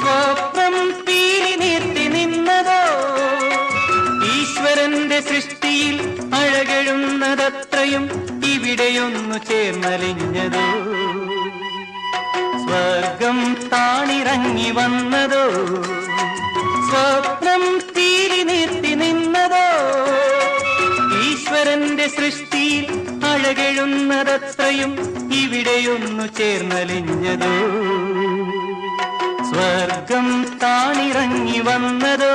സ്വപ്നം തീരി നീർത്തി നിന്നതോ? ഈശ്വരന്റെ സൃഷ്ടിയിൽ അഴകെഴുന്നതത്രയും ഇവിടെയൊന്നു ചേർന്നലിഞ്ഞതോ? സ്വർഗം താണിറങ്ങി വന്നതോ? സ്വപ്നം തീരി നിർത്തി നിന്നതോ? ഈശ്വരന്റെ സൃഷ്ടിയിൽ അഴകെഴുന്നതത്രയും ഇവിടെയൊന്നു ചേർന്നലിഞ്ഞതോ? സ്വർഗം താണിറങ്ങി വന്നതോ?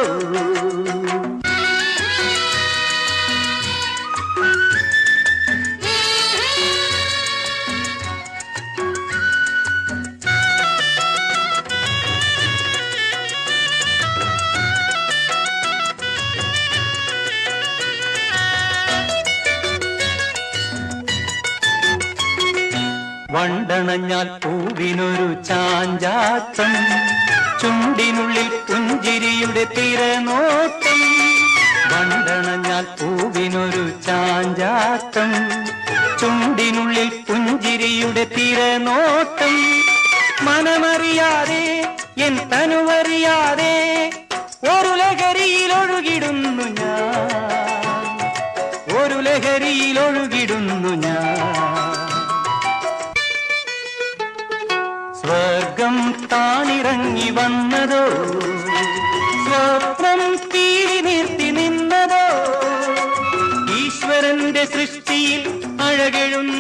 വണ്ടണഞ്ഞാൽ പൂവിനൊരു ചാഞ്ചാട്ടം ചുണ്ടിനുള്ളിൽ പുഞ്ചിരിയുടെ തിരനോട്ടം വണ്ടണഞ്ഞാൽ പൂവിനൊരു ചാഞ്ചാട്ടം ചുണ്ടിനുള്ളിൽ പുഞ്ചിരിയുടെ തിരനോട്ടം മനമറിയാതെ എൻ തനുവറിയാതെ ഒരു ലഹരിയിൽ ഒഴുകിടുന്നു ഞാൻ. ഒരു ലഹരിയിൽ ഒഴുകിടുന്നു ഞാൻ. സ്വർഗം താണിറങ്ങി വന്നതോ? സ്വപ്നം തീരി നിർത്തി നിന്നതോ? ഈശ്വരന്റെ സൃഷ്ടിയിൽ അഴകെഴുന്ന